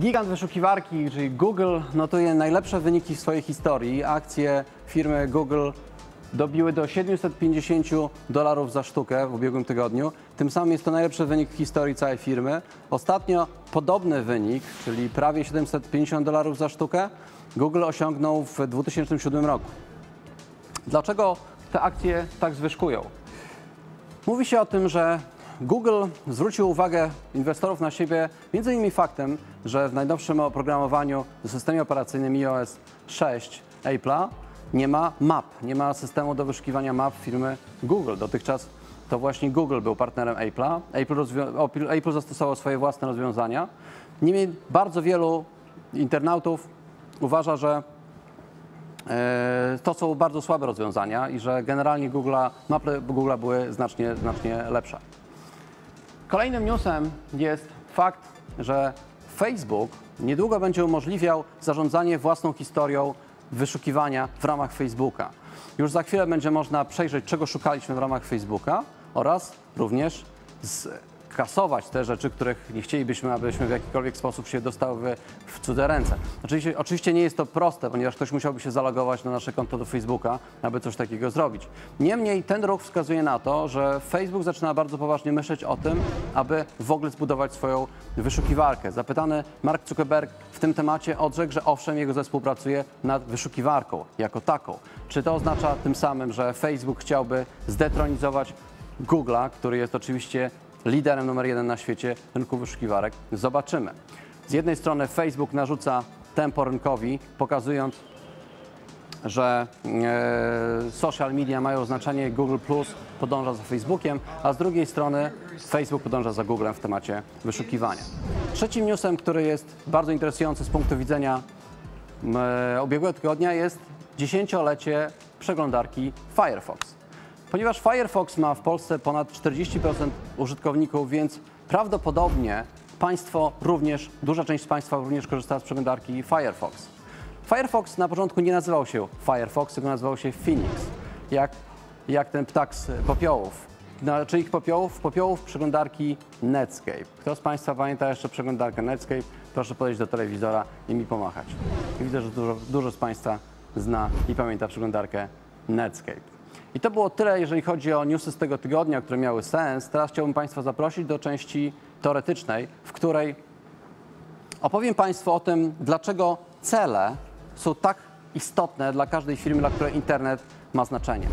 Gigant wyszukiwarki, czyli Google, notuje najlepsze wyniki w swojej historii. Akcje firmy Google dobiły do 750 dolarów za sztukę w ubiegłym tygodniu. Tym samym jest to najlepszy wynik w historii całej firmy. Ostatnio podobny wynik, czyli prawie 750 dolarów za sztukę, Google osiągnął w 2007 roku. Dlaczego te akcje tak zwyżkują? Mówi się o tym, że Google zwrócił uwagę inwestorów na siebie między innymi faktem, że w najnowszym oprogramowaniu w systemie operacyjnym iOS 6 Apple'a nie ma map, nie ma systemu do wyszukiwania map firmy Google. Dotychczas to właśnie Google był partnerem Apple'a. Apple, Apple- Apple zastosował swoje własne rozwiązania. Niemniej bardzo wielu internautów uważa, że E, to są bardzo słabe rozwiązania i że generalnie Google'a, mapy Google'a były znacznie, znacznie lepsze. Kolejnym newsem jest fakt, że Facebook niedługo będzie umożliwiał zarządzanie własną historią wyszukiwania w ramach Facebooka. Już za chwilę będzie można przejrzeć, czego szukaliśmy w ramach Facebooka oraz również skasować te rzeczy, których nie chcielibyśmy, abyśmy w jakikolwiek sposób się dostały w cudze ręce. Oczywiście, oczywiście nie jest to proste, ponieważ ktoś musiałby się zalogować na nasze konto do Facebooka, aby coś takiego zrobić. Niemniej ten ruch wskazuje na to, że Facebook zaczyna bardzo poważnie myśleć o tym, aby w ogóle zbudować swoją wyszukiwarkę. Zapytany Mark Zuckerberg w tym temacie odrzekł, że owszem, jego zespół pracuje nad wyszukiwarką jako taką. Czy to oznacza tym samym, że Facebook chciałby zdetronizować Google'a, który jest oczywiście liderem numer jeden na świecie rynku wyszukiwarek? Zobaczymy. Z jednej strony Facebook narzuca tempo rynkowi, pokazując, że e, social media mają znaczenie, Google Plus podąża za Facebookiem, a z drugiej strony Facebook podąża za Googlem w temacie wyszukiwania. Trzecim newsem, który jest bardzo interesujący z punktu widzenia e, ubiegłego tygodnia jest dziesięciolecie przeglądarki Firefox. Ponieważ Firefox ma w Polsce ponad 40% użytkowników, więc prawdopodobnie Państwo również, duża część z Państwa również korzysta z przeglądarki Firefox. Firefox na początku nie nazywał się Firefox, tylko nazywał się Phoenix, jak, jak ten ptak z popiołów. Na czyich popiołów? Popiołów przeglądarki Netscape. Kto z Państwa pamięta jeszcze przeglądarkę Netscape? Proszę podejść do telewizora i mi pomachać. Widzę, że dużo, dużo z Państwa zna i pamięta przeglądarkę Netscape. I to było tyle, jeżeli chodzi o newsy z tego tygodnia, które miały sens. Teraz chciałbym Państwa zaprosić do części teoretycznej, w której opowiem Państwu o tym, dlaczego cele są tak istotne dla każdej firmy, dla której internet ma znaczenie.